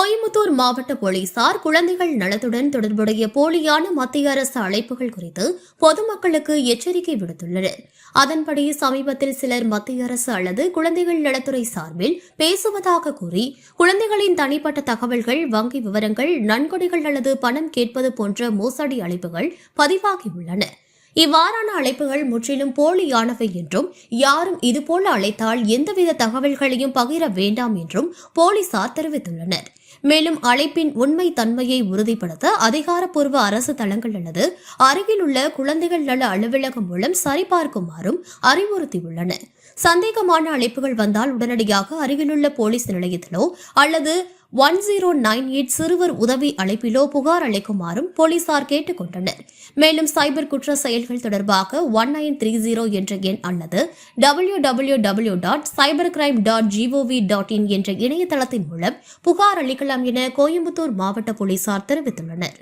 கோயம்புத்தூர் மாவட்ட போலீசார் குழந்தைகள் நலத்துடன் தொடர்புடைய போலியான மத்திய அரசு அழைப்புகள் குறித்து பொதுமக்களுக்கு எச்சரிக்கை விடுத்துள்ளனர். அதன்படி சமீபத்தில் சிலர் மத்திய அரசு அல்லது குழந்தைகள் நலத்துறை சார்பில் பேசுவதாக கூறி குழந்தைகளின் தனிப்பட்ட தகவல்கள் வங்கி விவரங்கள் நன்கொடைகள் அல்லது பணம் கேட்பது போன்ற மோசடி அழைப்புகள் பதிவாகியுள்ளன. இவ்வாறான அழைப்புகள் முற்றிலும் போலியானவை என்றும் யாரும் இதுபோல அழைத்தால் எந்தவித தகவல்களையும் பகிர வேண்டாம் என்றும் போலீசார் தெரிவித்துள்ளனர். மேலும் அழைப்பின் உண்மை தன்மையை உறுதிப்படுத்த அதிகாரப்பூர்வ அரசு தளங்கள் அல்லது அருகிலுள்ள குழந்தைகள் நல அலுவலகம் மூலம் சரிபார்க்குமாறும் அறிவுறுத்தியுள்ளன. சந்தேகமான அழைப்புகள் வந்தால் உடனடியாக அருகிலுள்ள போலீஸ் நிலையத்திலோ அல்லது ஒன் ஜீரோ நைன் எயிட் சிறுவர் உதவி அழைப்பிலோ புகார் அளிக்குமாறும் போலீசார் கேட்டுக் கொண்டனர் மேலும் சைபர் குற்ற செயல்கள் தொடர்பாக ஒன் நைன் த்ரீ ஜீரோ என்ற எண் அல்லது W W W dot cyber crime dot G O V dot in என்ற இணையதளத்தின் மூலம் புகார் அளிக்கலாம் என கோயம்புத்தூர் மாவட்ட போலீசார் தெரிவித்துள்ளனர்.